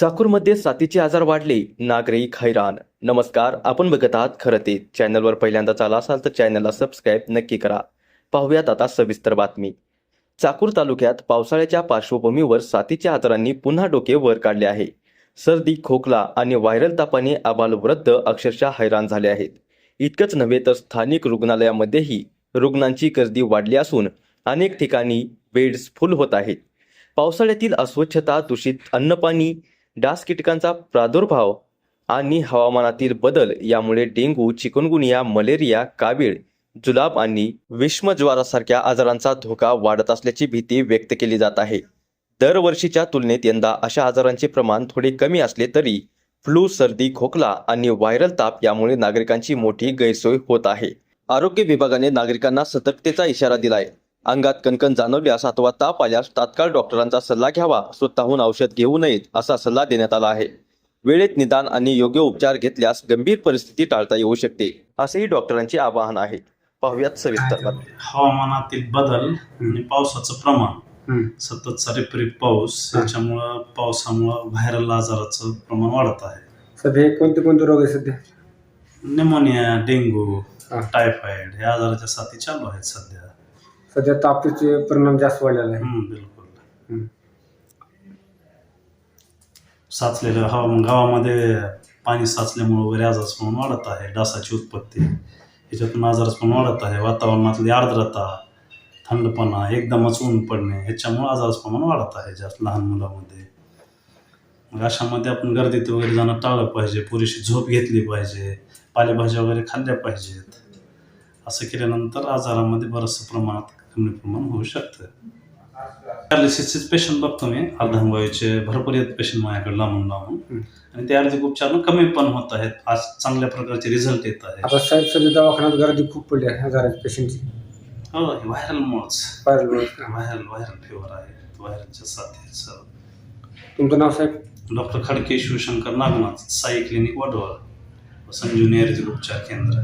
चाकूरमध्ये साथीचे आजार वाढले. नागरिक हैराण. नमस्कार आपण बघत आहात खरं ते. चॅनलवर पहिल्यांदाच आला असाल तर चॅनलला सबस्क्राईब नक्की करा. पाहूयात आता सविस्तर बातमी. चाकूर तालुक्यात पावसाळ्याच्या पार्श्वभूमीवर साथीच्या आजारांनी पुन्हा डोके वर काढले आहे. सर्दी खोकला आणि व्हायरल तापाने आबालवृद्ध अक्षरशः हैराण झाले आहेत. इतकंच नव्हे तर स्थानिक रुग्णालयामध्येही रुग्णांची गर्दी वाढली असून अनेक ठिकाणी बेड्स फुल होत आहेत. पावसाळ्यातील अस्वच्छता दूषित अन्नपाणी डास कीटकांचा प्रादुर्भाव आणि हवामानातील बदल यामुळे डेंग्यू चिकनगुनिया मलेरिया कावीळ जुलाब आणि विषमज्वारासारख्या आजारांचा धोका वाढत असल्याची भीती व्यक्त केली जात आहे. दरवर्षीच्या तुलनेत यंदा अशा आजारांचे प्रमाण थोडे कमी असले तरी फ्लू सर्दी खोकला आणि व्हायरल ताप यामुळे नागरिकांची मोठी गैरसोय होत आहे. आरोग्य विभागाने नागरिकांना सतर्कतेचा इशारा दिलाय. अंगात कणकण जाणवल्यास अथवा ताप आल्यास तात्काळ डॉक्टरांचा सल्ला घ्यावा स्वतःहून औषध घेऊ नयेत असा सल्ला देण्यात आला आहे वेळेत निदान आणि योग्य उपचार घेतल्यास गंभीर परिस्थिती टाळता येऊ शकते असेही डॉक्टरांचे आवाहन आहे पाहुयात सविस्तर. हवामानातील बदल आणि पावसाचं प्रमाण. सततचा रिपरिप पाऊस हा. याच्यामुळं पावसामुळं व्हायरल आजाराचं प्रमाण वाढत आहे सध्या हे कोणते कोणते रोग आहे सध्या निमोनिया डेंग्यू. टायफॉइड हे आजाराच्या साथी चालू आहेत सध्या सध्या तापीचे परिणाम जास्त वाढलेला आहे. हम्म, बिलकुल. हम्म. साचलेलं हवामान गावामध्ये पाणी साचल्यामुळे वगैरे आजारच प्रमाण वाढत आहे डासाची उत्पत्ती. ह्याच्यातून आजारच प्रमाण वाढत आहे वातावरणातली आर्द्रता थंडपणा एकदमच ऊन पडणे ह्याच्यामुळे आजारच प्रमाण वाढत आहे जास्त लहान मुलामध्ये. मग अशामध्ये आपण गर्दीत वगैरे जाणं टाळलं पाहिजे पुरेशी झोप घेतली पाहिजे पालेभाज्या वगैरे खाल्ल्या पाहिजेत. असं केल्यानंतर आजारामध्ये बरंचसं प्रमाणात कमी प्रमाण होऊ शकतं. पॅरालिसिसचे पेशंट बघतो मी. अर्धांगवायूचे भरपूर येत पेशंट माझ्याकडे लांबून लांबून. आणि ते आयुर्वेदिक उपचार कमी पण होत आहेत. आज चांगल्या प्रकारचे रिझल्ट येत आहेत. आता साहेब सध्या दवाखान्यात गर्दी खूप पडली आहे हजाराच्या पेशंटची हो हे व्हायरलमुळंच व्हायरल व्हायरल व्हायरल फिवर आहे. व्हायरलच्या साथी सर. तुमचं नाव साहेब? डॉक्टर खडके शिवशंकर नागनाथ साई क्लिनिक वडवळ संजीवनी आयुर्वेदिक उपचार केंद्र.